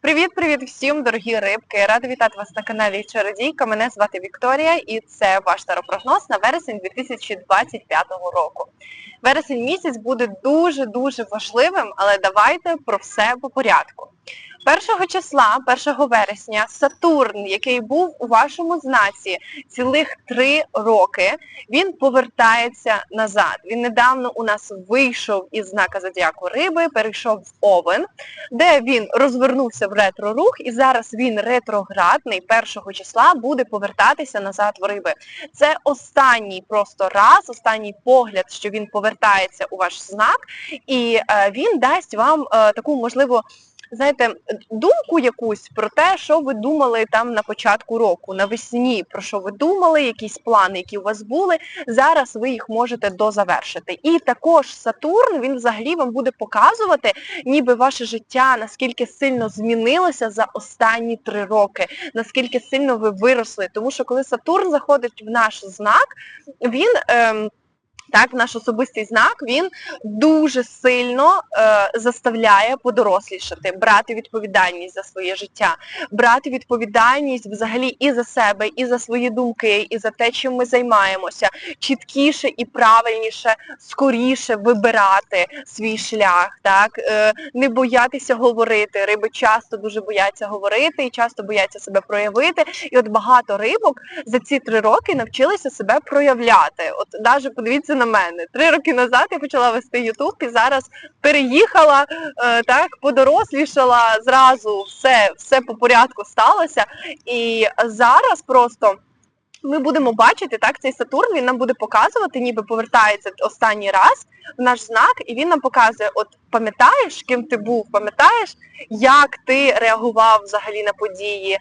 Привіт-привіт всім, дорогі рибки! Рада вітати вас на каналі Чародійка. Мене звати Вікторія і це ваш старопрогноз на вересень 2025 року. Вересень місяць буде дуже-дуже важливим, але давайте про все по порядку. 1 числа, 1 вересня, Сатурн, який був у вашому знаці цілих три роки, він повертається назад. Він недавно у нас вийшов із знака Зодіаку Риби, перейшов в Овен, де він розвернувся в ретро-рух, і зараз він ретроградний 1 числа буде повертатися назад в риби. Це останній просто раз, останній погляд, що він повертається у ваш знак, і е, він дасть вам е, таку можливо знаєте, думку якусь про те, що ви думали там на початку року, навесні, про що ви думали, якісь плани, які у вас були, зараз ви їх можете дозавершити. І також Сатурн, він взагалі вам буде показувати, ніби ваше життя, наскільки сильно змінилося за останні три роки, наскільки сильно ви виросли. Тому що коли Сатурн заходить в наш знак, він... Ем, так, наш особистий знак, він дуже сильно е, заставляє подорослішати, брати відповідальність за своє життя, брати відповідальність взагалі і за себе, і за свої думки, і за те, чим ми займаємося, чіткіше і правильніше, скоріше вибирати свій шлях, так, е, не боятися говорити. Риби часто дуже бояться говорити і часто бояться себе проявити. І от багато рибок за ці три роки навчилися себе проявляти. От навіть подивіться на мене. Три роки назад я почала вести Ютуб і зараз переїхала, е, так, подорослішала, зразу все, все по порядку сталося. І зараз просто. Ми будемо бачити, так, цей Сатурн, він нам буде показувати, ніби повертається останній раз в наш знак, і він нам показує, от пам'ятаєш, ким ти був, пам'ятаєш, як ти реагував взагалі на події, е,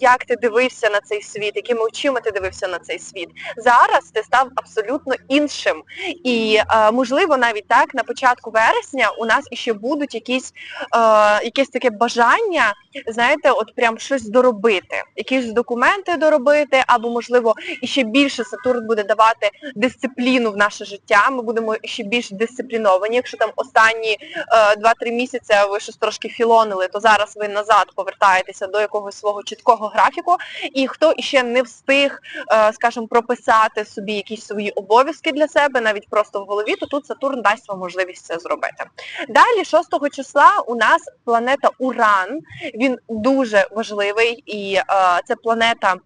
як ти дивився на цей світ, якими очима ти дивився на цей світ. Зараз ти став абсолютно іншим. І е, можливо навіть так на початку вересня у нас іще будуть якісь е, якесь таке бажання, знаєте, от прям щось доробити, якісь документи доробити, або, можливо, іще більше Сатурн буде давати дисципліну в наше життя. Ми будемо ще більш дисципліновані, якщо там останні останні 2-3 місяці ви щось трошки філонили, то зараз ви назад повертаєтеся до якогось свого чіткого графіку. І хто іще не встиг, е, скажімо, прописати собі якісь свої обов'язки для себе, навіть просто в голові, то тут Сатурн дасть вам можливість це зробити. Далі, 6 числа, у нас планета Уран, він дуже важливий, і е, це планета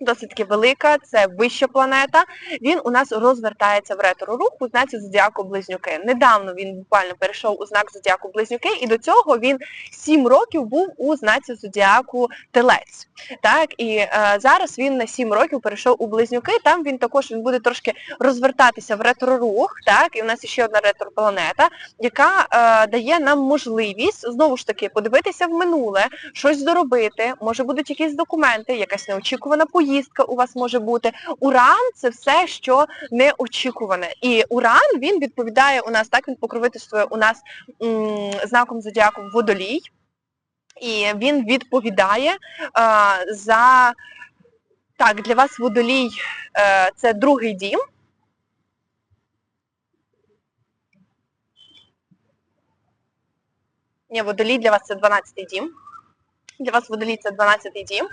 досить таки велика, це вища планета. Він у нас розвертається в ретро-рух у знаці Зодіаку Близнюки. Недавно він буквально перейшов у знак Зодіаку Близнюки, і до цього він 7 років був у знаці Зодіаку Телець. Так, І е, зараз він на 7 років перейшов у Близнюки, там він також він буде трошки розвертатися в ретро-рух, так, і в нас ще одна ретро-планета, яка е, дає нам можливість, знову ж таки, подивитися в минуле, щось доробити, може будуть якісь документи, якась неочікувана поїздка, поїздка у вас може бути. Уран це все, що неочікуване. І Уран він відповідає у нас, так він покровительствує у нас м, знаком зодіаку водолій. І він відповідає а, за так, для вас водолій а, це другий дім. Ні, водолій для вас це 12-й дім. Для вас це 12-й дім,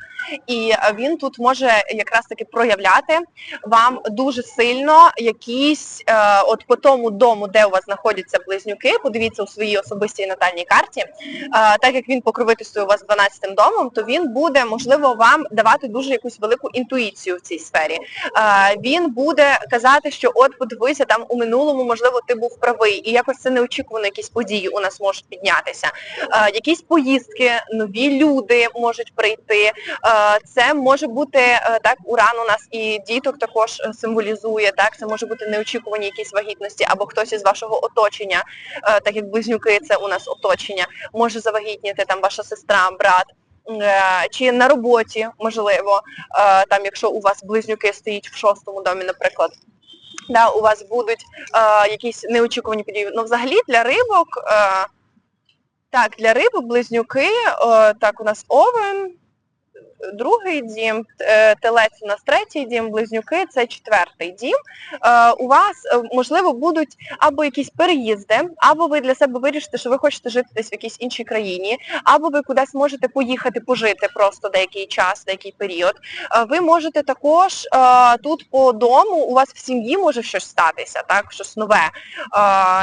і е, він тут може якраз таки проявляти вам дуже сильно якісь, е, от по тому дому, де у вас знаходяться близнюки, подивіться у своїй особистій натальній карті, е, так як він покровительствує у вас 12-м домом, то він буде, можливо, вам давати дуже якусь велику інтуїцію в цій сфері. Е, він буде казати, що от подивися, там у минулому, можливо, ти був правий, і якось це неочікувано якісь події у нас можуть піднятися. Е, якісь поїздки, нові люди люди можуть прийти. Е, це може бути е, так, уран у нас і діток також е, символізує. Так, це може бути неочікувані якісь вагітності, або хтось із вашого оточення, так як близнюки, це у нас оточення, може завагітніти там ваша сестра, брат. Чи на роботі, можливо, там, якщо у вас близнюки стоять в шостому домі, наприклад, да, у вас будуть якісь неочікувані події. Ну, взагалі для рибок. Е, так, для риби близнюки, о, так, у нас овен, другий дім, е, телець у нас третій дім, близнюки це четвертий дім. Е, У вас, е, можливо, будуть або якісь переїзди, або ви для себе вирішите, що ви хочете жити десь в якійсь іншій країні, або ви кудись можете поїхати пожити просто деякий час, деякий період. Ви можете також тут по дому, у вас в сім'ї може щось статися, так, щось нове.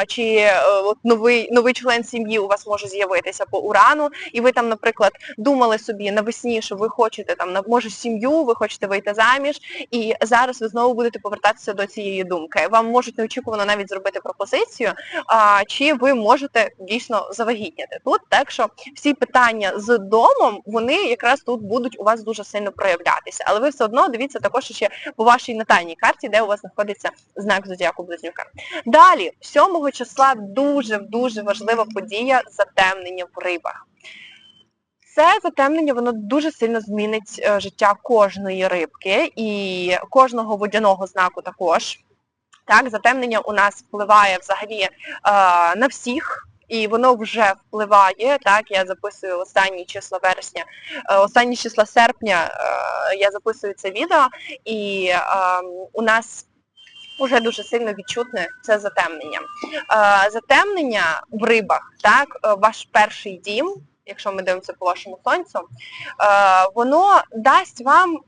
Чи от новий, новий член сім'ї у вас може з'явитися по урану, і ви там, наприклад, думали собі навесні, що ви хочете там, може, сім'ю, ви хочете вийти заміж, і зараз ви знову будете повертатися до цієї думки. Вам можуть неочікувано навіть зробити пропозицію, а, чи ви можете дійсно завагітняти тут. Так що всі питання з домом, вони якраз тут будуть у вас дуже сильно проявлятися. Але ви все одно дивіться також ще по вашій натальній карті, де у вас знаходиться знак зодіаку близнюка. Далі, 7 числа дуже-дуже важлива подія затемнення в рибах. Це затемнення, воно дуже сильно змінить е, життя кожної рибки і кожного водяного знаку також. Так, затемнення у нас впливає взагалі е, на всіх, і воно вже впливає. Так, я записую останні числа вересня, е, останні числа серпня е, я записую це відео, і е, у нас вже дуже сильно відчутне це затемнення. Е, затемнення в рибах, так, е, ваш перший дім, якщо ми дивимося по вашому сонцю, е, воно дасть вам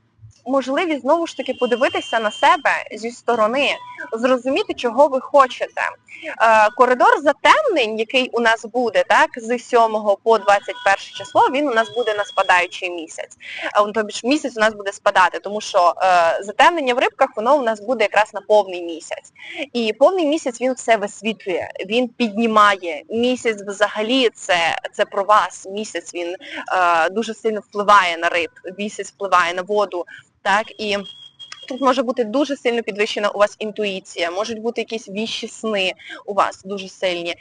можливість знову ж таки подивитися на себе зі сторони, зрозуміти, чого ви хочете. Е, коридор затемнень, який у нас буде, так, з 7 по 21 число, він у нас буде на спадаючий місяць. Е, Тобто ж місяць у нас буде спадати, тому що е, затемнення в рибках, воно у нас буде якраз на повний місяць. І повний місяць він все висвітлює, він піднімає. Місяць взагалі це, це про вас. Місяць він е, дуже сильно впливає на риб, місяць впливає на воду. Так, і тут може бути дуже сильно підвищена у вас інтуїція, можуть бути якісь віщі сни у вас дуже сильні. Е,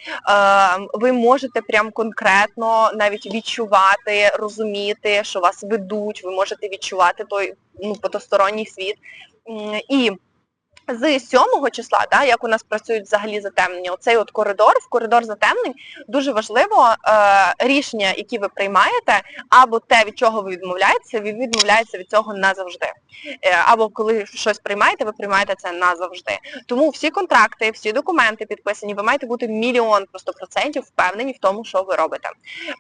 ви можете прям конкретно навіть відчувати, розуміти, що вас ведуть, ви можете відчувати той ну, потосторонній світ. І з 7 числа, да, як у нас працюють взагалі затемнення, оцей от коридор, в коридор затемнень, дуже важливо е, рішення, які ви приймаєте, або те, від чого ви відмовляєтеся, ви відмовляєтеся від цього назавжди. Е, або коли щось приймаєте, ви приймаєте це назавжди. Тому всі контракти, всі документи підписані, ви маєте бути мільйон просто процентів впевнені в тому, що ви робите.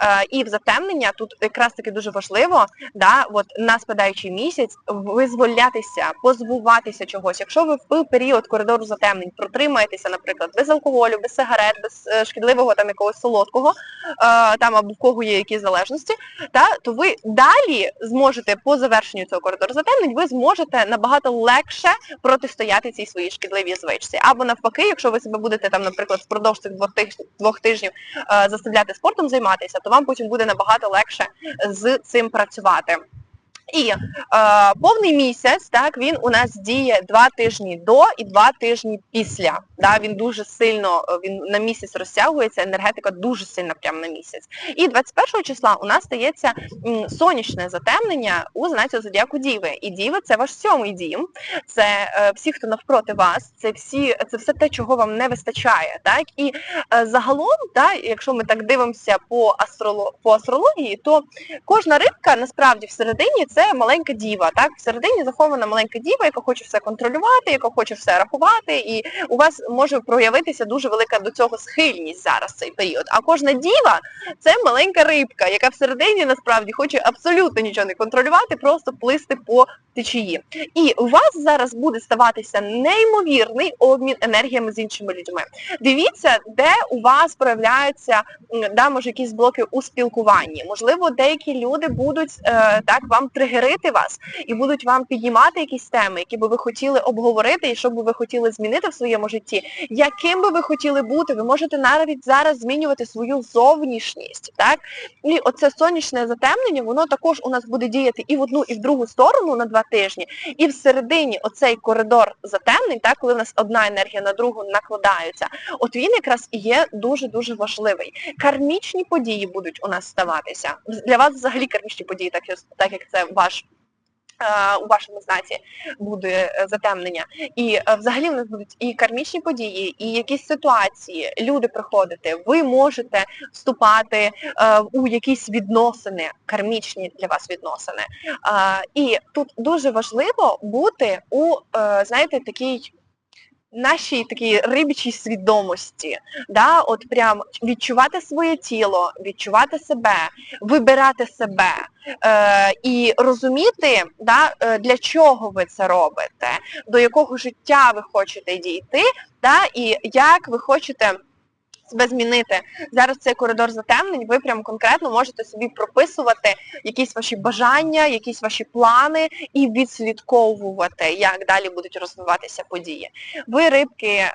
Е, і в затемнення тут якраз таки дуже важливо, да, от на спадаючий місяць визволятися, позбуватися чогось. Якщо ви в період коридору затемнень протримаєтеся, наприклад, без алкоголю, без сигарет, без е, шкідливого там якогось солодкого, е, там або в кого є якісь залежності, та, то ви далі зможете по завершенню цього коридору затемнень, ви зможете набагато легше протистояти цій своїй шкідливій звичці. Або навпаки, якщо ви себе будете там, наприклад, впродовж цих двох тижнів, е, заставляти спортом займатися, то вам потім буде набагато легше з цим працювати. І е, повний місяць, так, він у нас діє два тижні до і два тижні після. Да, він дуже сильно, е, він на місяць розтягується, енергетика дуже сильна прямо на місяць. І 21 числа у нас стається сонячне затемнення у знаці зодіаку Діви. І Діви це ваш сьомий дім, це е, всі, хто навпроти вас, це всі, це все те, чого вам не вистачає. Так? І е, загалом, да, якщо ми так дивимося по, астроло, по астрології, то кожна рибка насправді всередині це маленька діва. Так? Всередині захована маленька діва, яка хоче все контролювати, яка хоче все рахувати, і у вас може проявитися дуже велика до цього схильність зараз цей період. А кожна діва це маленька рибка, яка всередині насправді хоче абсолютно нічого не контролювати, просто плисти по течії. І у вас зараз буде ставатися неймовірний обмін енергіями з іншими людьми. Дивіться, де у вас проявляються да, може якісь блоки у спілкуванні. Можливо, деякі люди будуть е, так вам тригерити вас і будуть вам піднімати якісь теми, які би ви хотіли обговорити і що би ви хотіли змінити в своєму житті. Яким би ви хотіли бути, ви можете навіть зараз змінювати свою зовнішність. Так? І оце сонячне затемнення, воно також у нас буде діяти і в одну, і в другу сторону на два тижні. І всередині оцей коридор затемнень, так, коли у нас одна енергія на другу накладається, от він якраз і є дуже-дуже важливий. Кармічні події будуть у нас ставатися. Для вас взагалі кармічні події, так, так як це ваш е, у вашому знаці буде е, затемнення. І е, взагалі в нас будуть і кармічні події, і якісь ситуації, люди приходити, ви можете вступати у якісь відносини, кармічні для вас відносини. І тут дуже важливо бути у, знаєте, такій нашій такій рибічій свідомості, да, от прям відчувати своє тіло, відчувати себе, вибирати себе е, і розуміти, да, е, для чого ви це робите, до якого життя ви хочете дійти, да, і як ви хочете себе змінити. Зараз цей коридор затемнень, ви прям конкретно можете собі прописувати якісь ваші бажання, якісь ваші плани і відслідковувати, як далі будуть розвиватися події. Ви рибки, е,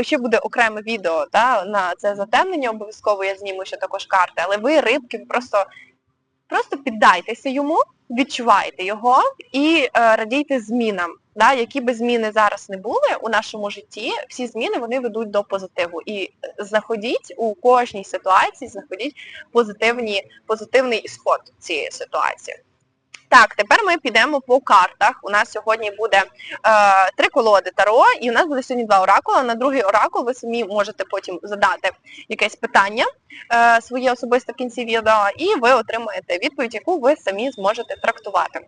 ще буде окреме відео да, на це затемнення, обов'язково я зніму ще також карти, але ви рибки просто, просто піддайтеся йому, відчувайте його і е, радійте змінам. Да, які би зміни зараз не були у нашому житті, всі зміни вони ведуть до позитиву. І знаходіть у кожній ситуації, знаходіть позитивні, позитивний ісход цієї ситуації. Так, тепер ми підемо по картах. У нас сьогодні буде е, три колоди Таро, і у нас буде сьогодні два оракула. На другий оракул ви самі можете потім задати якесь питання е, своє особисте в кінці відео, і ви отримаєте відповідь, яку ви самі зможете трактувати. Е,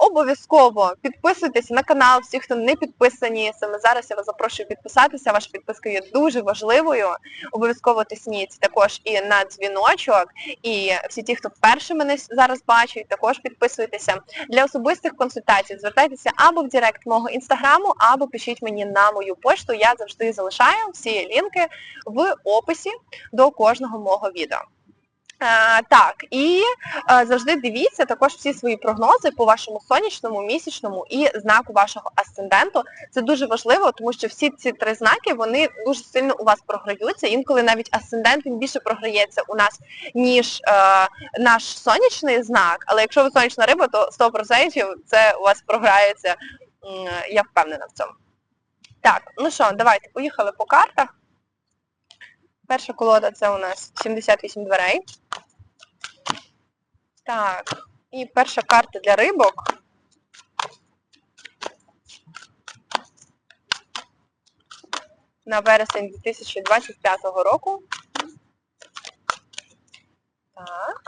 обов'язково підписуйтесь на канал, всі, хто не підписані. Саме зараз я вас запрошую підписатися. Ваша підписка є дуже важливою. Обов'язково тисніть також і на дзвіночок. І всі ті, хто вперше мене зараз бачать, також підписуйтеся. Для особистих консультацій звертайтеся або в Директ мого інстаграму, або пишіть мені на мою пошту. Я завжди залишаю всі лінки в описі до кожного мого відео. Е, так, і е, завжди дивіться також всі свої прогнози по вашому сонячному, місячному і знаку вашого асценденту. Це дуже важливо, тому що всі ці три знаки вони дуже сильно у вас програються. Інколи навіть асцендент він більше програється у нас, ніж е, наш сонячний знак. Але якщо ви сонячна риба, то 100% це у вас програється, я впевнена в цьому. Так, ну що, давайте, поїхали по картах. Перша колода це у нас 78 дверей. Так, і перша карта для рибок. На вересень 2025 року. Так.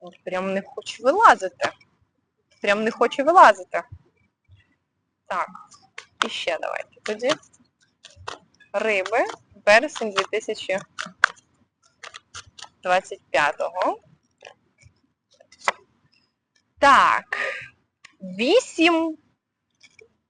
От прям не хочу вилазити. Прям не хочу вилазити. Так, і ще давайте тоді. Риби, вересень 2025-го. Так, вісім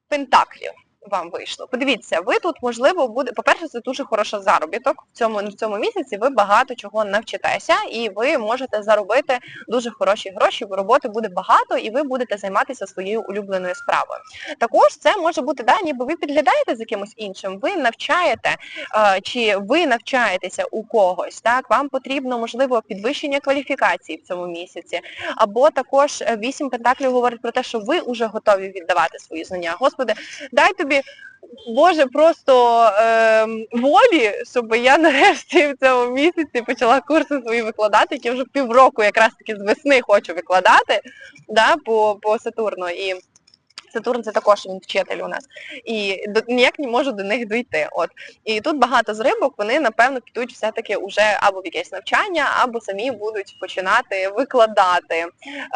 пентаклів вам вийшло. Подивіться, ви тут, можливо, буде, по-перше, це дуже хороший заробіток. В цьому, в цьому місяці ви багато чого навчитеся, і ви можете заробити дуже хороші гроші, бо роботи буде багато, і ви будете займатися своєю улюбленою справою. Також це може бути, да, ніби ви підглядаєте за кимось іншим, ви навчаєте, е, чи ви навчаєтеся у когось, так, вам потрібно, можливо, підвищення кваліфікації в цьому місяці, або також е, вісім пентаклів говорить про те, що ви вже готові віддавати свої знання. Господи, дай тобі, Боже, просто е, волі, щоб я нарешті в цьому місяці почала курси свої викладати, які вже півроку якраз таки з весни хочу викладати да, по, по Сатурну. І Сатурн це також він вчитель у нас. І до, ніяк не можу до них дійти. От. І тут багато з рибок, вони, напевно, підуть все-таки вже або в якесь навчання, або самі будуть починати викладати.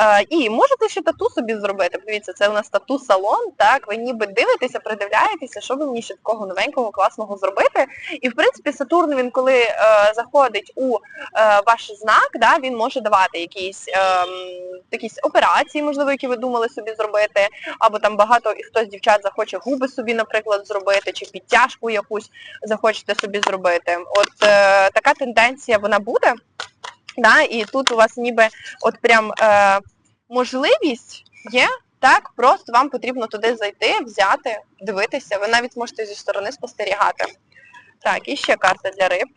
Е, і можете ще тату собі зробити. Подивіться, це у нас тату-салон, так, ви ніби дивитеся, придивляєтеся, що ви мені ще такого новенького, класного зробити. І, в принципі, Сатурн, він коли е, заходить у е, ваш знак, да, він може давати якісь, е, якісь операції, можливо, які ви думали собі зробити, або там багато і хтось дівчат захоче губи собі, наприклад, зробити, чи підтяжку якусь захочете собі зробити. От е, така тенденція вона буде. Да, І тут у вас ніби от прям е, можливість є, так, просто вам потрібно туди зайти, взяти, дивитися. Ви навіть можете зі сторони спостерігати. Так, і ще карта для риб.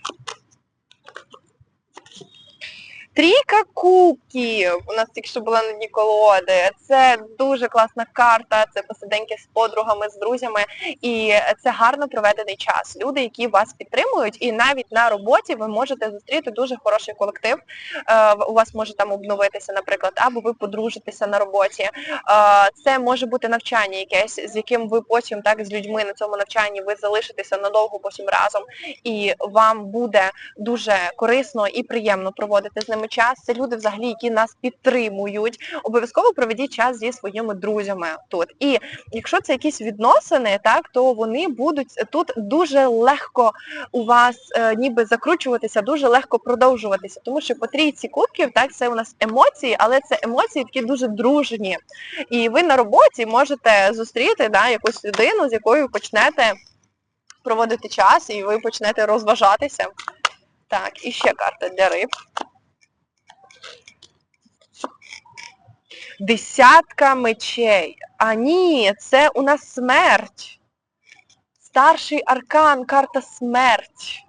Трійка кубків. У нас тільки що була на дні колоди. Це дуже класна карта, це посиденьки з подругами, з друзями, і це гарно проведений час. Люди, які вас підтримують, і навіть на роботі ви можете зустріти дуже хороший колектив. Е, У вас може там обновитися, наприклад, або ви подружитеся на роботі. Е, Це може бути навчання якесь, з яким ви потім так з людьми на цьому навчанні ви залишитеся надовго потім разом, і вам буде дуже корисно і приємно проводити з ними час. Це люди, взагалі, які нас підтримують. Обов'язково проведіть час зі своїми друзями тут. І якщо це якісь відносини, так то вони будуть тут дуже легко у вас е, ніби закручуватися, дуже легко продовжуватися. Тому що по трійці кубків, так, це у нас емоції, але це емоції такі дуже дружні. І ви на роботі можете зустріти да, якусь людину, з якою почнете проводити час, і ви почнете розважатися. Так, і ще карта для риб. Десятка мечей. А ні, це у нас смерть. Старший аркан, карта смерть.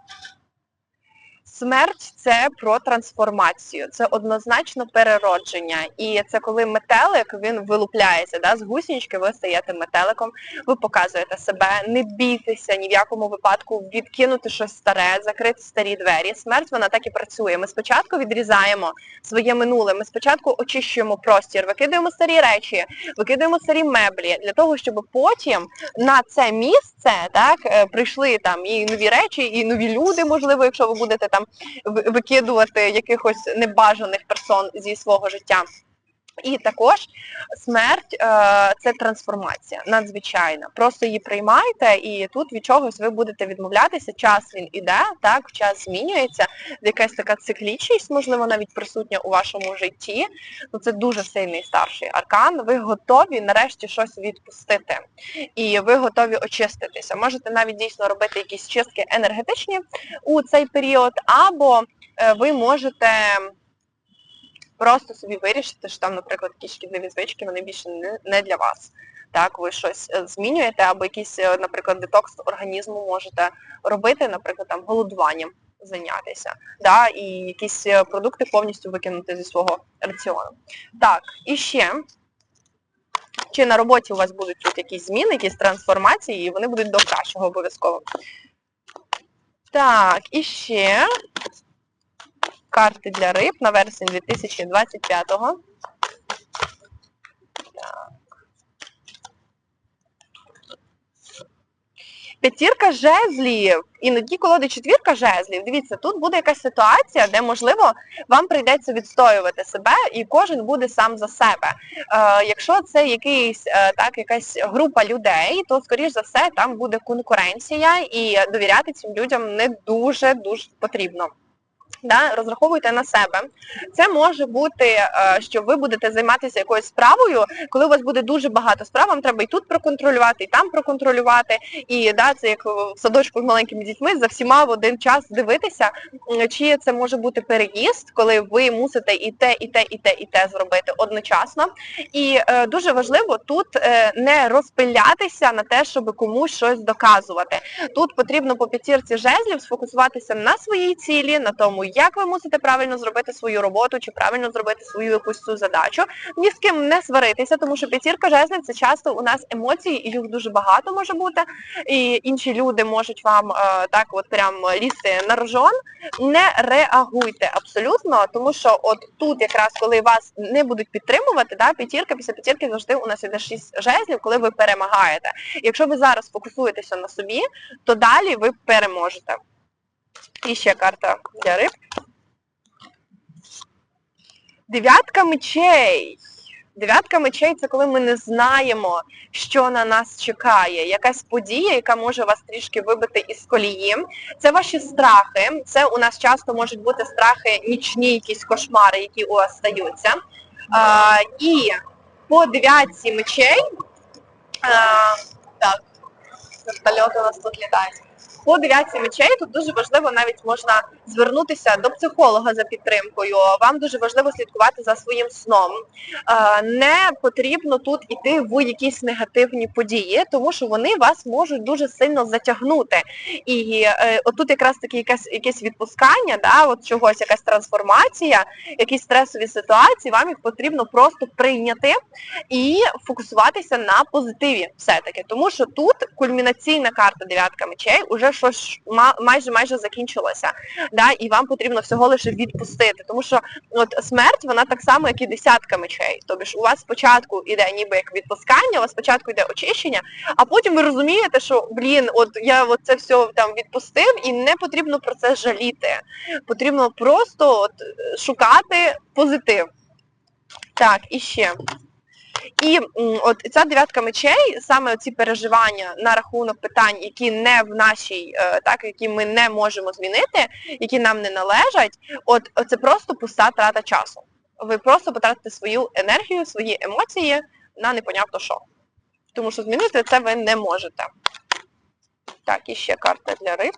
Смерть це про трансформацію, це однозначно переродження. І це коли метелик він вилупляється, да, з гусінички ви стаєте метеликом, ви показуєте себе, не бійтеся ні в якому випадку відкинути щось старе, закрити старі двері. Смерть вона так і працює. Ми спочатку відрізаємо своє минуле, ми спочатку очищуємо простір, викидаємо старі речі, викидаємо старі меблі для того, щоб потім на це місце так е, прийшли там і нові речі, і нові люди, можливо, якщо ви будете там викидувати якихось небажаних персон зі свого життя. І також смерть е, це трансформація, надзвичайна. Просто її приймайте, і тут від чогось ви будете відмовлятися. Час він іде, так, час змінюється, якась така циклічність, можливо, навіть присутня у вашому житті. Ну це дуже сильний старший аркан. Ви готові нарешті щось відпустити, і ви готові очиститися. Можете навіть дійсно робити якісь чистки енергетичні у цей період, або е, ви можете просто собі вирішити, що там, наприклад, якісь шкідливі звички, вони більше не, для вас. Так, ви щось е, змінюєте, або якийсь, е, наприклад, детокс організму можете робити, наприклад, там голодуванням зайнятися, да, і якісь е, продукти повністю викинути зі свого раціону. Так, і ще, чи на роботі у вас будуть тут якісь зміни, якісь трансформації, і вони будуть до кращого обов'язково. Так, і ще карти для риб на вересень 2025-го. П'ятірка жезлів. І на дні колоди четвірка жезлів. Дивіться, тут буде якась ситуація, де, можливо, вам прийдеться відстоювати себе, і кожен буде сам за себе. Е, якщо це якийсь, е, так, якась група людей, то, скоріш за все, там буде конкуренція, і довіряти цим людям не дуже-дуже потрібно. Да, розраховуйте на себе. Це може бути, е, що ви будете займатися якоюсь справою, коли у вас буде дуже багато справ, вам треба і тут проконтролювати, і там проконтролювати. І да, це як в садочку з маленькими дітьми, за всіма в один час дивитися, чи це може бути переїзд, коли ви мусите і те, і те, і те, і те зробити одночасно. І е, дуже важливо тут е, не розпилятися на те, щоб комусь щось доказувати. Тут потрібно по п'ятірці жезлів сфокусуватися на своїй цілі, на тому, як ви мусите правильно зробити свою роботу чи правильно зробити свою якусь цю задачу. Ні з ким не сваритися, тому що п'ятірка жезлів це часто у нас емоції, і їх дуже багато може бути. І інші люди можуть вам е, так от прям лізти на рожон. Не реагуйте абсолютно, тому що от тут якраз коли вас не будуть підтримувати, да, п'ятірка, після п'ятірки завжди у нас іде шість жезлів, коли ви перемагаєте. Якщо ви зараз фокусуєтеся на собі, то далі ви переможете. І ще карта для риб. Дев'ятка мечей. Дев'ятка мечей це коли ми не знаємо, що на нас чекає. Якась подія, яка може вас трішки вибити із колії. Це ваші страхи. Це у нас часто можуть бути страхи, нічні якісь кошмари, які у вас стаються. А, і по дев'ятці мечей. А, так, вертольот у нас тут літає. По дев'ятці мечей тут дуже важливо навіть можна звернутися до психолога за підтримкою. Вам дуже важливо слідкувати за своїм сном. Е, Не потрібно тут іти в якісь негативні події, тому що вони вас можуть дуже сильно затягнути. І е, отут якраз таки якесь, якесь відпускання, да, от чогось, якась трансформація, якісь стресові ситуації, вам їх потрібно просто прийняти і фокусуватися на позитиві все-таки. Тому що тут кульмінаційна карта дев'ятка мечей уже щось ма- майже майже закінчилося. Да, і вам потрібно всього лише відпустити. Тому що от смерть, вона так само, як і десятка мечей. Тобто у вас спочатку іде ніби як відпускання, у вас спочатку йде очищення, а потім ви розумієте, що блін, от я от це все там відпустив, і не потрібно про це жаліти. Потрібно просто от, шукати позитив. Так, і ще. І от ця дев'ятка мечей, саме ці переживання на рахунок питань, які не в нашій, е, так, які ми не можемо змінити, які нам не належать, от це просто пуста трата часу. Ви просто потратите свою енергію, свої емоції на непонятно що. Тому що змінити це ви не можете. Так, і ще карта для риб.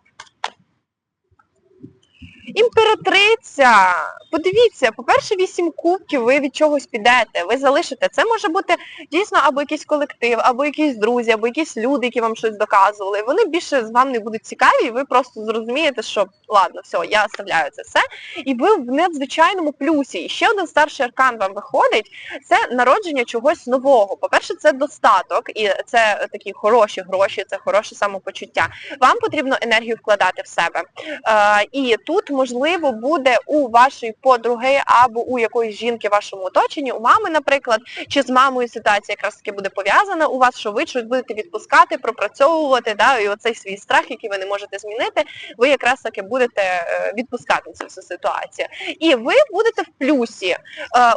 Імператриця! Подивіться, по-перше, вісім кубків, ви від чогось підете, ви залишите. Це може бути дійсно або якийсь колектив, або якісь друзі, або якісь люди, які вам щось доказували. Вони більше з вами не будуть цікаві, і ви просто зрозумієте, що ладно, все, я оставляю це все. І ви в надзвичайному плюсі. І ще один старший аркан вам виходить, це народження чогось нового. По-перше, це достаток, і це такі хороші гроші, це хороше самопочуття. Вам потрібно енергію вкладати в себе. Е, і тут, можливо, буде у вашої подруги або у якоїсь жінки в вашому оточенні, у мами, наприклад, чи з мамою ситуація якраз таки буде пов'язана у вас, що ви щось будете відпускати, пропрацьовувати, да, і оцей свій страх, який ви не можете змінити, ви якраз таки будете е, відпускати цю всю ситуацію. І ви будете в плюсі. Е,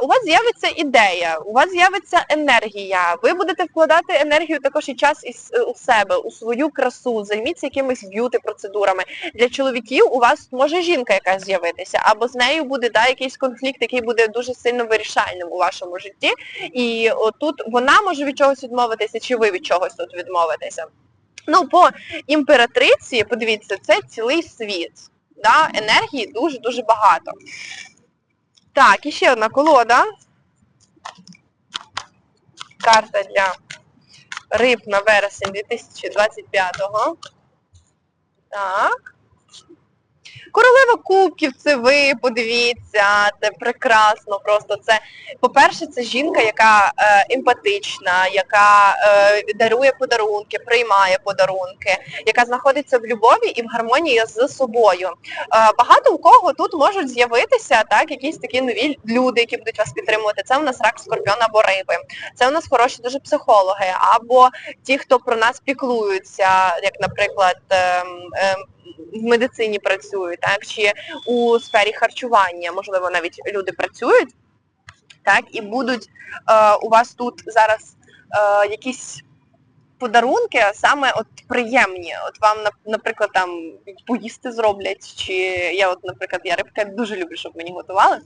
У вас з'явиться ідея, у вас з'явиться енергія, ви будете вкладати енергію також і час із- у себе, у свою красу, займіться якимись б'юти-процедурами. Для чоловіків у вас може жінка якась з'явитися, або з нею буде да, якийсь конфлікт, який буде дуже сильно вирішальним у вашому житті. І отут вона може від чогось відмовитися, чи ви від чогось тут відмовитеся. Ну, по імператриці, подивіться, це цілий світ. Да? Енергії дуже-дуже багато. Так, і ще одна колода. Карта для риб на вересень 2025-го. Так. Королева кубків, це ви, подивіться, це прекрасно. Просто це, по-перше, це жінка, яка е, емпатична, яка е, дарує подарунки, приймає подарунки, яка знаходиться в любові і в гармонії з собою. Е, багато у кого тут можуть з'явитися так, якісь такі нові люди, які будуть вас підтримувати. Це у нас рак скорпіон або риби. Це у нас хороші дуже психологи, або ті, хто про нас піклуються, як, наприклад, ем, ем, в медицині працює, так, чи у сфері харчування, можливо, навіть люди працюють, так, і будуть е, у вас тут зараз е, якісь подарунки саме от приємні. От вам, нап- наприклад, там поїсти зроблять, чи я от, наприклад, я рибка дуже люблю, щоб мені готували.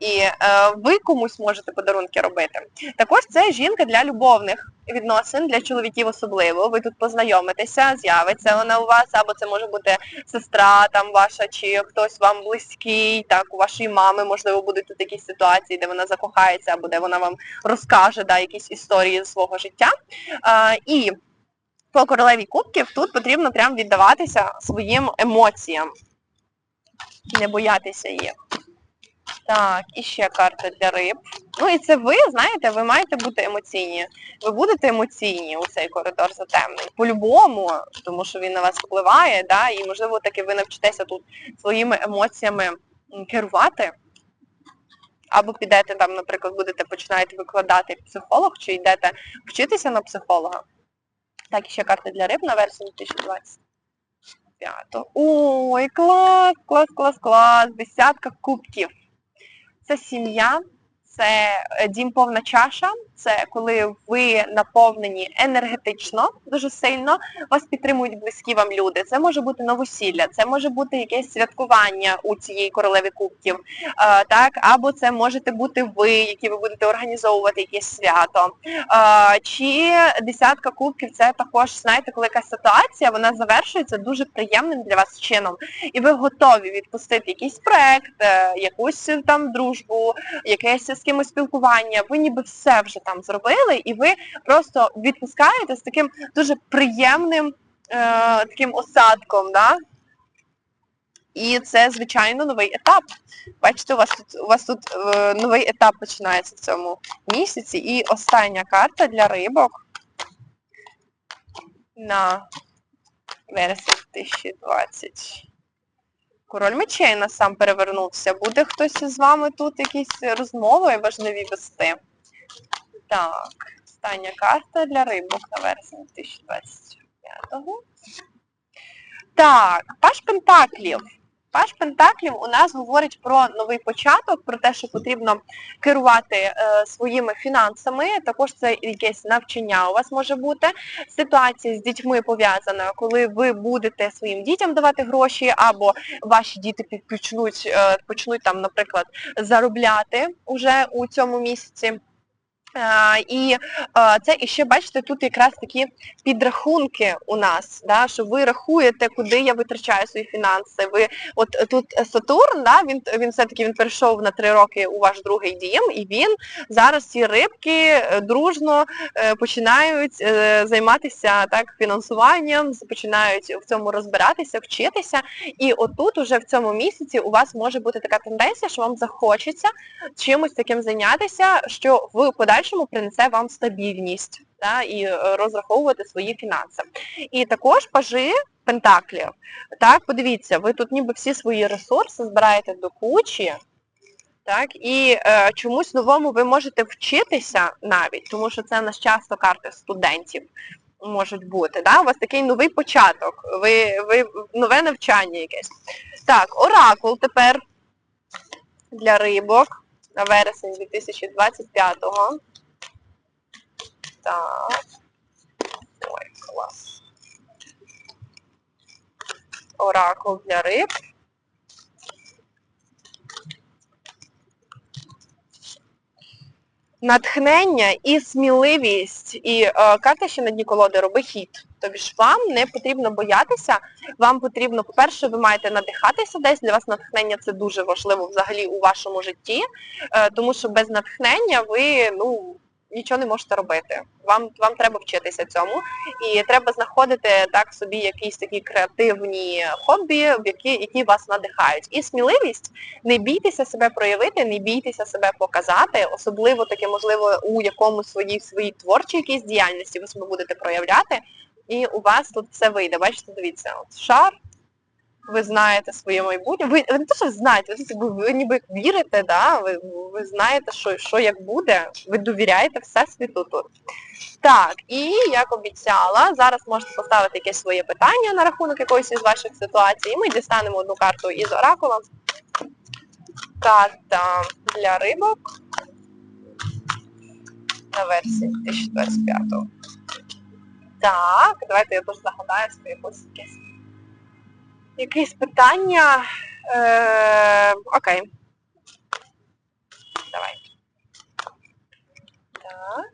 І е, ви комусь можете подарунки робити. Також це жінка для любовних відносин, для чоловіків особливо. Ви тут познайомитеся, з'явиться вона у вас, або це може бути сестра там ваша, чи хтось вам близький, так, у вашої мами, можливо, будуть тут якісь ситуації, де вона закохається, або де вона вам розкаже да, якісь історії свого життя. А, і по королеві кубків тут потрібно прям віддаватися своїм емоціям. Не боятися їх. Так, і ще карта для риб. Ну і це ви, знаєте, ви маєте бути емоційні. Ви будете емоційні у цей коридор затемнень. По-любому, тому що він на вас впливає, да, і можливо таки ви навчитеся тут своїми емоціями керувати. Або підете там, наприклад, будете починаєте викладати психолог, чи йдете вчитися на психолога. Так, ще карта для риб на версію 2025. Ой, клас, клас, клас, клас. Десятка кубків. Це сім'я, це е, дім повна чаша, це коли ви наповнені енергетично дуже сильно, вас підтримують близькі вам люди. Це може бути новосілля, це може бути якесь святкування у цієї королеви кубків, так, або це можете бути ви, які ви будете організовувати якесь свято. Чи десятка кубків це також, знаєте, коли якась ситуація, вона завершується дуже приємним для вас чином. І ви готові відпустити якийсь проект, е, якусь там дружбу, якесь з кимось спілкування. Ви ніби все вже там зробили, і ви просто відпускаєте з таким дуже приємним е, таким осадком. Да? І це, звичайно, новий етап. Бачите, у вас тут у вас тут е, новий етап починається в цьому місяці. І остання карта для рибок на вересень 2020. Король мечей нас сам перевернувся. Буде хтось із вами тут якісь розмови важливі вести? Так, остання карта для рибок на вересень 2025-го. Так, Паш Пентаклів. Паш Пентаклів у нас говорить про новий початок, про те, що потрібно керувати е, своїми фінансами. Також це якесь навчання у вас може бути. Ситуація з дітьми пов'язана, коли ви будете своїм дітям давати гроші, або ваші діти почнуть, е, почнуть там, наприклад, заробляти уже у цьому місяці. І це іще, бачите, тут якраз такі підрахунки у нас, да, що ви рахуєте, куди я витрачаю свої фінанси. Ви, от тут Сатурн, да, він, він все-таки він перейшов на три роки у ваш другий дім, і він зараз ці рибки е, дружно е, починають е, займатися так фінансуванням, починають в цьому розбиратися, вчитися. І отут уже в цьому місяці у вас може бути така тенденція, що вам захочеться чимось таким зайнятися, що в подальшому принесе вам стабільність та, і е, розраховувати свої фінанси. І також пажи пентаклів. Так, подивіться, ви тут ніби всі свої ресурси збираєте до кучі, так, і е, чомусь новому ви можете вчитися навіть, тому що це в нас часто карти студентів можуть бути. Да? У вас такий новий початок, ви, ви нове навчання якесь. Так, оракул тепер для рибок на вересень 2025-го. Так. Ой, клас. Оракул для риб. Натхнення і сміливість. І е, карта ще на дні колоди роби хід. Тобі ж вам не потрібно боятися, вам потрібно, по-перше, ви маєте надихатися десь, для вас натхнення це дуже важливо взагалі у вашому житті, е, тому що без натхнення ви ну, нічого не можете робити. Вам, вам треба вчитися цьому. І треба знаходити так собі якісь такі креативні хобі, які, які вас надихають. І сміливість, не бійтеся себе проявити, не бійтеся себе показати, особливо таке, можливо, у якомусь своїй своїй творчій якійсь діяльності ви себе будете проявляти, і у вас тут все вийде. Бачите, дивіться, от шар, ви знаєте своє майбутнє. Ви, не те, що знаєте, ви, ви, ніби вірите, да? ви, ви знаєте, що, що як буде, ви довіряєте Всесвіту тут. Так, і як обіцяла, зараз можете поставити якесь своє питання на рахунок якоїсь із ваших ситуацій, і ми дістанемо одну карту із оракула. Карта для рибок на версії 2025. Так, давайте я теж загадаю собі якось якесь, якесь питання. Е, окей. Давай. Так.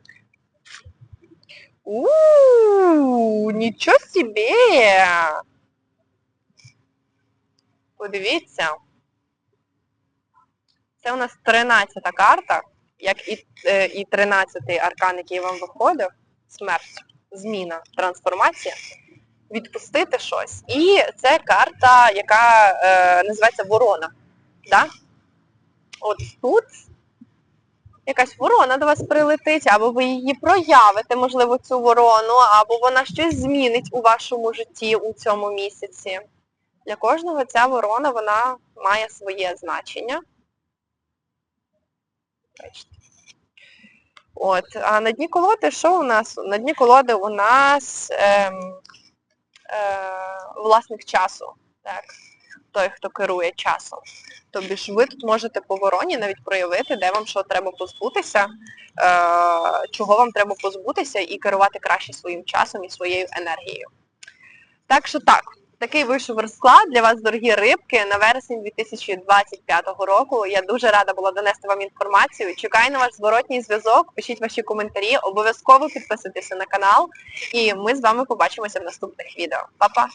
У, нічого собі! Подивіться. Це у нас 13-та карта, як і, е, і 13-й аркан, який вам виходив. Смерть, зміна, трансформація. Відпустити щось. І це карта, яка е, називається ворона. Да? От тут якась ворона до вас прилетить, або ви її проявите, можливо, цю ворону, або вона щось змінить у вашому житті у цьому місяці. Для кожного ця ворона, вона має своє значення. От, а на дні колоди що у нас? На дні колоди у нас ем, власник часу. Так. той, хто керує часом. Тобі ж ви тут можете по вороні навіть проявити, де вам що треба позбутися, е, чого вам треба позбутися і керувати краще своїм часом і своєю енергією. Так що так, такий вийшов розклад для вас, дорогі рибки, на вересень 2025 року. Я дуже рада була донести вам інформацію. Чекаю на ваш зворотній зв'язок, пишіть ваші коментарі, обов'язково підписуйтеся на канал, і ми з вами побачимося в наступних відео. Па-па!